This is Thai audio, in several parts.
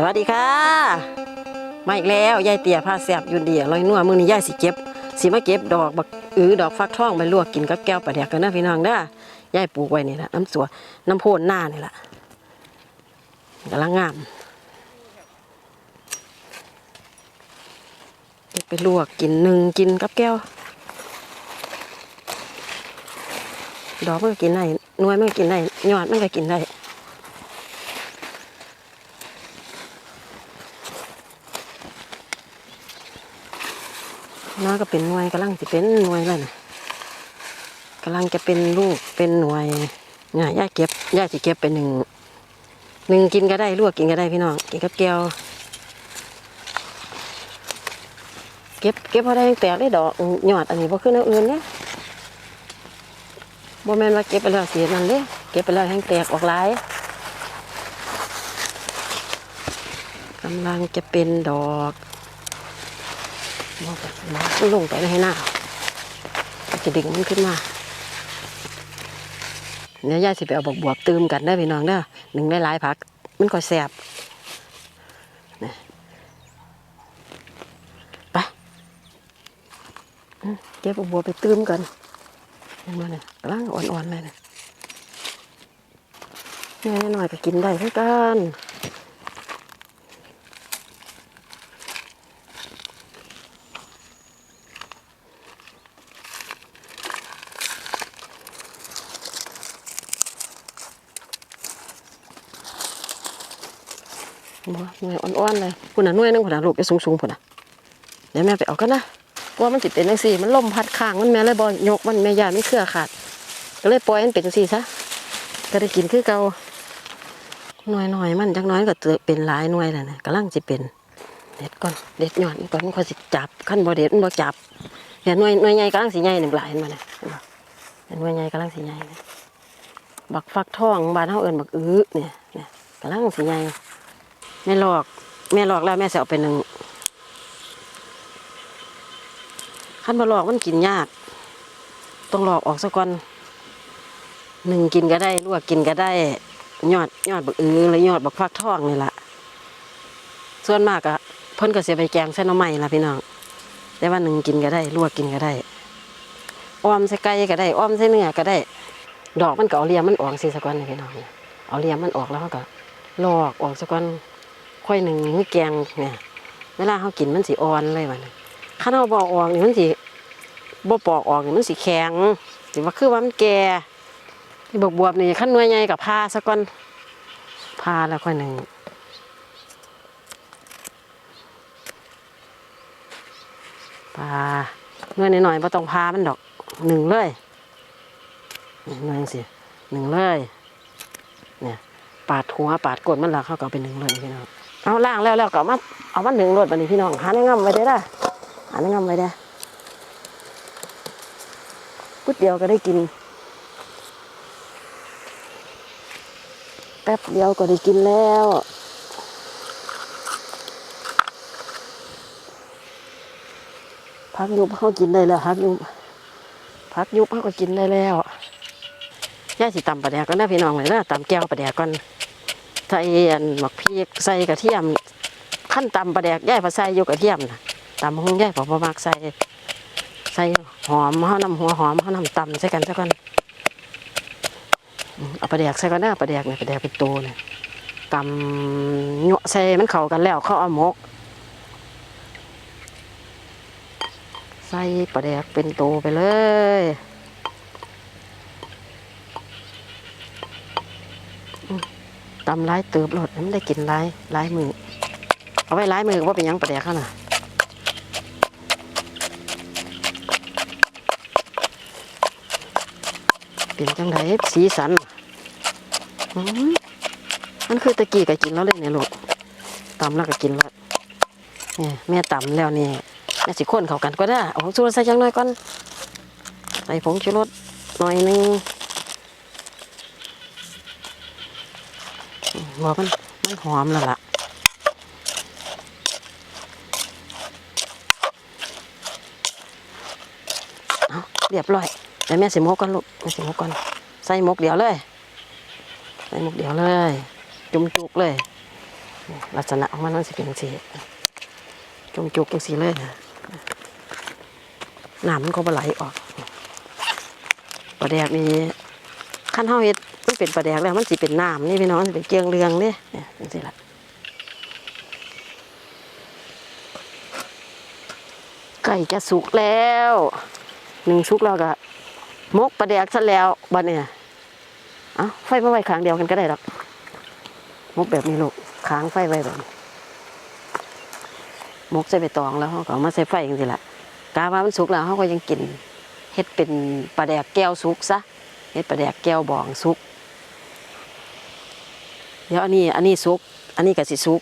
สวัสดีค่ะ มาอีกแล้วยายเตี๋ยพาแซบอยุ่นเดียลอยนัวมือนี้ยายสิเก็บสิมาเก็บดอกบักอือดอกฟักทองไปลวกกินกับแก้วปลาแดกกันนะพี่น้องเด้อยายปลูกไว้นี่ละน้ำสัวน้ำโพนหน้านี่ละกำลังงามเก็บไปลวกกินหนึ่งกินกับแก้ว ดอกมันก็กินได้นวยมันก็กินได้ยอดมันก็กินได้ น้าก็เป็นหน่วยกำลังจะเป็นหน่วยแล้วนะกำลังจะเป็นลูกเป็นหน่วยเนี่ยย่าเก็บย่าจะเก็บไปหนึ่งหนึ่งกินก็ได้ลวกกินก็ได้พี่น้องกินกับแก้วเก็บเก็บพอได้แตกได้ดอกหยอดอันนี้พขึ้นเอาอื่นเนี่ยโมแมนว่าเก็บไปแล้วเสียนั่นเลยเก็บไปแล้วแห้งแตกออกหลายกำลังจะเป็นดอก มองไปมองลงไปในให้หน้าจะดึงมันขึ้นมาเนี่ยยายสิไปเอาบวบบวบตืมกันได้พี่น้องเด้อหนึ่งได้หลายผัก มันก็แสบไปเก็บบวบบวบไปตืมกันเห็นไหมเนี่ยกำลังอ่อนๆเลยเนี่ยแม่หน่อยก็กินได้เท่ากัน บ่หน่วยอ่อนๆเลยพุ่นน่ะหน่วยหนึงพุ่นน่ะลูกจะสูงๆพุ่นน่ะเดี๋ยวแม่ไปเอากันนะว่ามันสิเป็นจังซี่ มันล่มพัดข้างมันแม่เลยบ่ยกมันแม่ยานมันเครือขาด ก็เลยปล่อยมันเป็นจังซี่ซะก็ได้กินคือเก่าหน่วยน้อยมันจักน้อยก็เติบเป็นหลายหน่วยแล้วนะกำลังสิเป็นเด็ดก่อนเด็ดยอนก่อนค่อยสิจับคันบ่เด็ดมันบ่จับเห็นหน่วยหน่วยใหญ่กำลังสิใหญ่หนี่งหลายเห็นบ่น่ะเห็นหน่วยใหญ่กำลังสิใหญ่บักฟักทองบ้านเฮาเอิ้นบักอื้อเนี่ยเนี่ยกำลังสิใหญ่ ม่หลอกแม่หลอกแล้วแม่จะเอาไปหนึ่งขั้นมาหลอกมันกินยาก ต้องหลอกออกซะก่อนหนึ่งกินก็ได้ลวกกินก็ได้ ยอดยอดบักอือหรือยอดบักฟักทองนี่แหละส่วนมากอะเพิ่นก็เสียไปแกงใส่น้ำใหม่ละพี่น้องแต่ว่าหนึ่งกินก็ได้ลวกกินก็ได้อ้อมใส่ไก่ก็ได้อ้อมใส่เนื้อก็ได้ ดอกมันก็เอาเลียมมันออกสิสักวันนี่พี่น้องเอาเลียมมันออกแล้วก็หลอกออกสักวัน ค่อยหนึ่งนี่แกงเนี่ยเวลาเขากินมันสีอ่อนเลยวันข้าเราบอกออกนี่มันสีบ่ปอกออกนี่มันสีแข็งสิว่าคือว่ามันแก่ที่บวบบวบนี่ขั้นนวยใหญ่กับผ้าซะก่อนผ้าแล้วค่อยหนึ่งผ้าหน่วยหน่อยๆบ่ต้องผ้ามันดอกหนึ่งเลยนี่หน่วยสิหนึ่งเลย เนี่ย ปาดหัวปาดก้นมันล้วเขาก็เอาไปหนึ่งเลยพี่น้อง เอาล่างแล้วแล้วก็มาเอามาหนึ่งรถบันนี้พี่น้องหาในงำไว้ได้ละหาในงำไว้ได้พุดเดียวก็ได้กิน แป๊บเดียวก็ได้กินแล้วพักยุบเขากินได้แล้วพักยุบพักยุบเขาก็กินได้แล้วย่าสิตำปลาแดกก็ได้พี่น้องเลยนะตำแก้วปลาแดกก่อน ใส่อันหมักพริกใส่กระเทียมขั้นตำปลาแดกย่ายพอใส่อยู่กระเทียมนะตำหงย่ายพอประมากใส่ใส่หอมเขาวนำหัวหอมเขาวนำตำใส่กันซะก่อนเอาปลาแดกใส่ก่อนนะปลาแดกเนี่ยปลาแดกเป็นตัวเนี่ยตำเหยาะใส่มันเข้ากันแล้วเขาเอาหมกใส่ปลาแดกเป็นตัวไปเลย ตำร้ายเติบรดมันได้กินร้ายร้ายมือเอาไว้ร้ายมือว่าเป็นยังปลาแดกเขาน่ะเป็นจังไดสีสันอืมมันคือตะกี้ก็กินแล้วเลยเนี่ยลูกตำแล้วก็กินแล้วนี่แม่ตำแล้วนี่แม่สิข้นเข้ากันก็ได้เอาผงชูรสใส่จังหน่อยก่อนใส่ผงชูรสหน่อยนึง อืมบอกมันมันหอมแล้วล่ะเอาเรียบร้อยเดี๋ยวแม่สิมกก่อนลูกแม่สิมกก่อนใส่มกเดียวเลย ใส่มกเดียวเลย จุ่มจุกเลย ลักษณะของมันมันสิเป็นจังซี่จงจุกจังซี่เลยนะน้ำมันก็บ่ไหลออกปลาแดกนี่ขั้นเฮาเฮ็ด เป็นปลาแดกแล้วมันสิเป็นน้ำนี่พี่น้องมันเป็นเกลียงเรืองเด้เนี่ยจังซี่ล่ะไก่จะสุกแล้วหนึ่งสุกแล้วก็มกปลาแดกซะแล้วบัดเนี่ยเอาไฟมาไว้ข้างเดียวกันก็ได้ดอกมกแบบนี้ลูกค้างไฟไว้แบบมกใส่ใบตองแล้วเขาก็เอามาใส่ไฟอย่างนี้แหละกาว่ามันสุกแล้วเขาก็ยังกินเฮ็ดเป็นปลาแดกแก้วสุกซะเฮ็ดปลาแดกแก้วบองสุก เดี๋ยวอันนี้อันนี้สุก อันนี้ก็สิสุก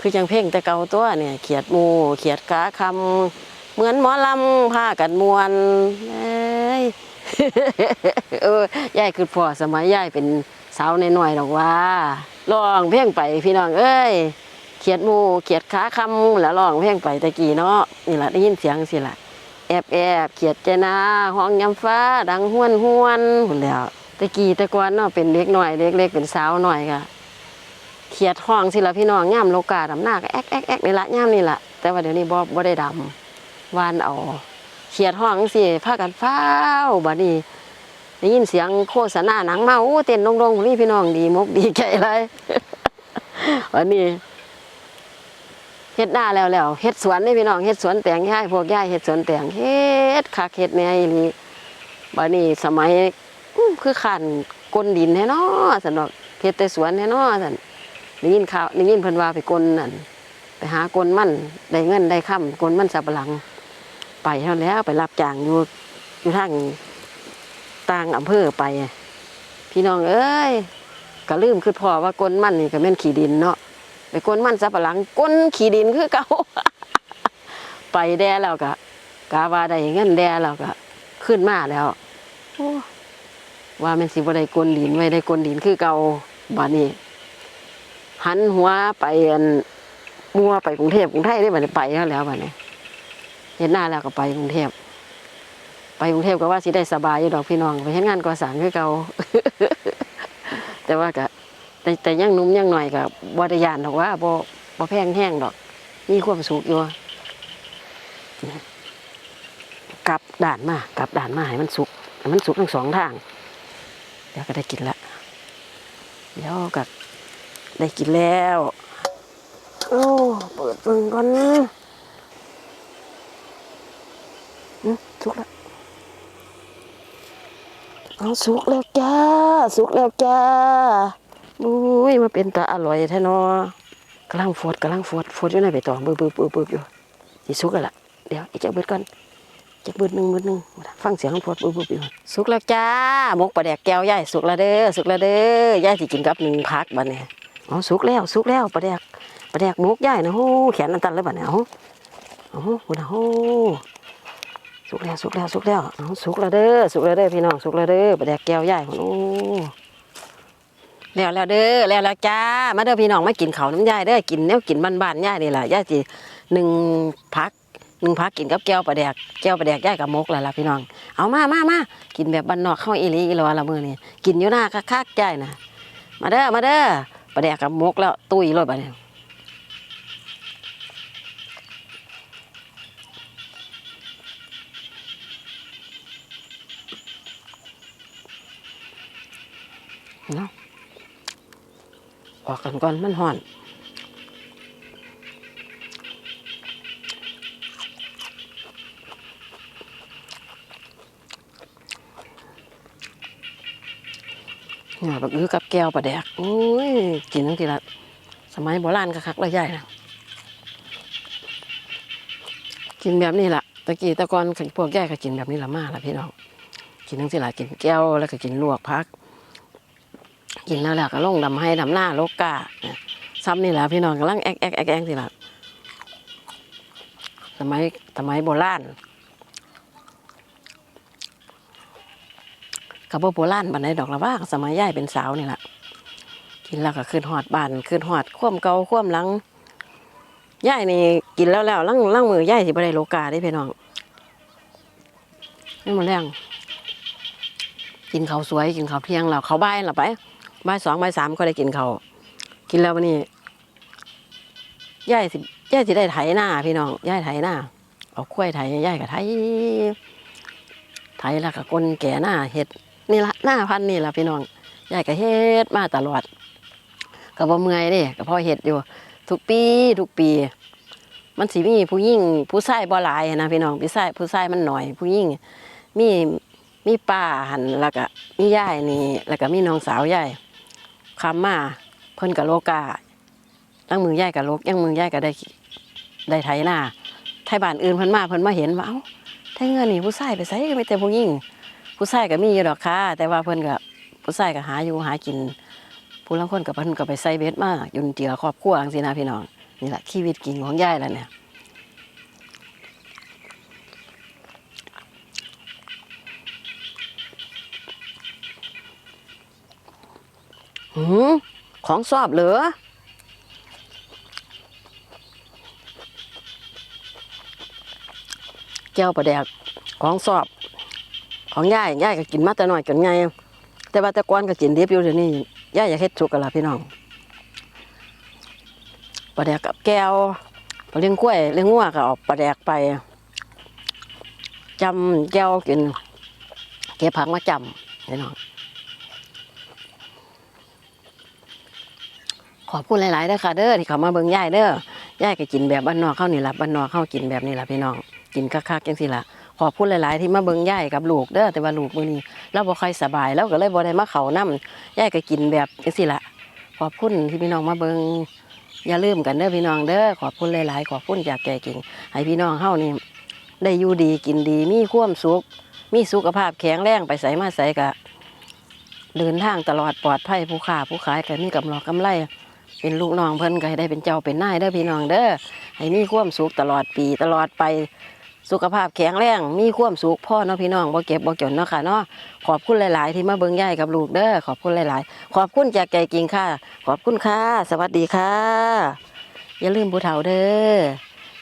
คือจังเพ่งแต่เก่าตัวเนี่ย เขียดมูเขียดกาคำเหมือนหมอลำผ้ากันมวนเอ้ยเออยายคือพ่อสมัยยายเป็นสาวน้อยๆดอกว่าร้องเพลงไปพี่น้องเอ้ยเขียดมูเขียดขาคำแล้วร้องเพลงไปตะกี้เนาะนี่แหละได้ยินเสียงสิละแอบแอบเขียดเจนาห้องยำฟ้า ดังห้วนห้วนหุ่นแล้ว ตะกี้ตะกอนเนาะเป็นเด็กหน่อยเล็กๆเป็นสาวหน่อยก็เขียดห้องสิละพี่น้องย่ำโลกาดำหน้าก็แอกแอกแอกนี่ละย่ำนี่ละแต่ว่าเดี๋ยวนี้บ่บ่ได้ดำวานเอาเขียดห้องสิพากันฟ้าบัดนี้ได้ยินเสียงโฆษณาหนังมาโอ้เต้นดงๆนี่พี่น้องดีมกดีใจเลยวันนี้เฮ็ดหน้าแล้วแล้วเฮ็ดสวนนี่พี่น้องเฮ็ดสวนแตงย่ายพวกย่ายเฮ็ดสวนแตงเฮ็ดคักเฮ็ดแน่อีหลีบัดนี้สมัย คือขันกลนดินแท้เนาะซั่นดอกเฮ็ดแต่สวนแท้เนาะซั่นได้ยินข่าวได้ยินเพิ่นว่าไปกลนั่นไปหากลมั่นได้เงินได้ค่ำกลมั่นสับะหลัง ไปเท่าแล้วไปรับจ้างอยู่อยู่ทางต่างอำเภอไป พี่น้องเอ้ยก็ลืมคือพอว่ากลนมั่นนี่ก็แม่นขี้ดินเนาะไปกลนมั่นสับะหลังก้นขี้ดินคือเก่าไปแด่แล้วก็กาวาได้เงินแด่แล้วก็ขึ้นมาแล้วโอ้ ว่าแมันสิบ่ได้กลนดินไว้ได้กลนดินคือเก่าบัดนี้หันหัวไปอันมัวไปกรุงเทพกรุงไทยได้บัดนี้ไปแล้วแล้วบัดนี้เห็นหน้าแล้วก็ไปกรุงเทพไปกรุงเทพก็ว่าสิได้สบายอยู่ดอกพี่น้อง ไปเฮ็ดงานก่อสร้างคือเก่าแต่ว่าก็แต่แต่ยังนุ่มยังหน่อยก็บ่ได้ยานดอกว่าบ่บ่แพงแห้งดอก มีความสุขอยู่กลับด่านมากลับด่านมาให้มันสุกมันสุกทั้งสองทาง เดี๋ยวก็ได้กินละเดี๋ยวก็ได้กินแล้ว โอ้ เปิดเบิ่งก่อนสุกแล้วเอาสุกแล้วจ้าสุกแล้วจ้าอุ้ยมาเป็นตาอร่อยแท้นอกำลังฟดกำลังฟดฟดอยู่ในใบตองบึบบึบบึบบึบอยู่สิสุกแล้วล่ะเดี๋ยวอีกจักเบิดก่อน จักเบิดหนึ่งเบิดหนึ่งฟังเสียงฟดบึบบึบอยู่สุกแล้วจ้าหมกปลาแดกแก้วยายสุกแล้วเด้อสุกแล้วเด้อยายสิกินกับหนึ่งพักบัดนี้เอาสุกแล้วสุกแล้วปลาแดกปลาแดกหมกยายนะโหแขนอันตันเลยบัดนี้เอาเอาหุ่นเอาโหสุกแล้วสุกแล้วสุกแล้วเอาสุกแล้วเด้อสุกแล้วเด้อพี่น้องสุกแล้วเด้อปลาแดกแก้วใหญ่ของโอ้แล้วแล้วเด้อแล้วแล้วจ้ามาเด้อพี่น้องมากินข้าวน้ำยายเด้อกินแนวกินบ้านๆยายนี่แหละยายสิหนึ่งพักห นึ่งพักกินกับแก้วปลาแดกแก้วปลาแดกยายกับมกแล้วล่ะพี่น้อง เอามามามากินแบบบ้านนอกเข้าอีหลีอีหลอละมือนี่กินอยู่หน้าคักๆยายนะมาเด้อมาเด้อปลาแดกกับมกแล้วตุ้ยรถบัดนี้เนาะออกกันก่อนมันห่อน เนี่ยแบบอื้อกับแก้วปลาแดกโอ้ยกินทั้งทีละสมัยโบราณคักๆเลยใหญ่นะกินแบบนี้แหละตะกี้ตะกอนพวกแย่ก็กินแบบนี้ละมากละพี่น้องกินทั้งทีละกินแก้วแล้วก็กินลวกพัก กินแล้วแหละก็ลงดำให้ดำหน้าโลกกาซ้ำนี่แหละพี่น้องกำลังแอกแอกแอกแอกทีละสมัยสมัยโบราณ กับโบราณบันไดดอกละว่าสมัยย่ายเป็นสาวนี่แหละกินแล้วก็ขึ้นหอดบานขึ้นหอดคว่ำเกาคว่ำหลังย่ายนี่กินแล้วแล้วลังลังมือย่ายสิบได้โลกาได้พี่น้องนี่มาแรงกินข้าวสวยกินข้าวเที่ยงแล้วข้าวบ่ายเราไปบ่ายสองบ่ายสามก็ได้กินข้าวกินแล้ววันนี้ย่ายสิย่ายสิได้ไถหน้าพี่น้องย่ายไถหน้าเอาคุ้ยไถย่ายก็ไถไถแล้วก็กลนแก่หน้าเห็ด นี่ละหน้าพันนี่ละพี่น้องยายก็เฮ็ดมาตลอดก็บ่เมื่อยเด้ก็พอเฮ็ดอยู่ ทุกปีทุกปี มันสิมีผู้หญิงผู้ชายบ่หลายนะพี่น้องผู้ชายผู้ชายมันหน่อย ผู้หญิงมีมีป้าหันแล้วก็มียายนี่ แล้วก็มีน้องสาวยายคำมาเพิ่นกับโลกาตั้งมือยายกับโลกยังมือยายก็ได้ได้ไถหน้าไทยบ้านอื่นเพิ่นมาเพิ่นมาเห็นว่าเอ้าไทยเงินนี่ผู้ชายไปใส่ก็ไมีแต่ผู้หญิง ผู้ชายก็มีอยู่ดอกค่ะแต่ว่าเพิ่นก็ผู้ชายก็หาอยู่หากิน ผู้ลางคนกับเพิ่นก็ไปใส่เบ็ดมาอยู่เจือครอบครัวจังซี่นะพี่น้องนี่แหละชีวิตกินของยายแล้วเนี่ยหืมของสอบเหลือแก้วประแดกของสอบ ของย่ายย่ายก็กินมาแต่น้อยจนไงแต่ว่าแต่ก่อนก็กินดิบอยู่เดี๋ยวนี้ย่ายอยากเฮ็ดสุกกันละพี่น้องประแดกกับแก้วพอเลี้ยงกล้วยเลี้ยงงัวก็ออกประแดกไปจำแก้วกินเก็บผักมาจำพี่น้องขอบคุณหลายๆเด้อค่ะเด้อที่เขามาเบิ่งยายเด้อยายก็กินแบบบ้านนอกเข้านี่ล่ะบ้านนอกเข้ากินแบบนี้ล่ะพี่น้อง กินคักๆจังซี่ล่ะ ขอบคุณหลาย ๆ ที่มาเบิ่งยายกับลูกเด้อแต่ว่าลูกมื้อนี้เราบ่ค่อยสบายเราก็เลยบ่ได้มาเขานํยายก็กินแบบจังซี่ล่ะขอบคุณที่พี่น้องมาเบิ่งอย่าลืมกันเด้อพี่น้องเด้อขอบคุณหลาย ๆ ขอบคุณจากใจจริงให้พี่น้องเฮานี่ได้อยู่ดีกินดีมีความสุขมีสุขภาพแข็งแรงไปไสมาไสก็เดินทางตลอดปลอดภัยผู้ค้าผู้ขายก็มีกำไรกำไร เป็นลูกน้องเพิ่นก็ให้ได้เป็นเจ้าเป็นนายเด้อพี่น้องเด้อให้มีความสุขตลอดปีตลอดไป สุขภาพแข็งแรงมีความสุขพ่อเนาะพี่น้องบ่เก็บบ่จนเนาะค่ะเนาะขอบคุณหลาย ๆ ที่มาเบิ่งยายกับลูกเด้อขอบคุณหลาย ๆ ขอบคุณจากใจจริงค่ะ ขอบคุณค่ะ สวัสดีค่ะ อย่าลืมผู้เฒ่าเด้อ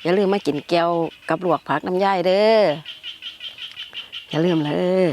อย่าลืมมากินแก้วกับลวกผักน้ำยายเด้ออย่าลืมเลย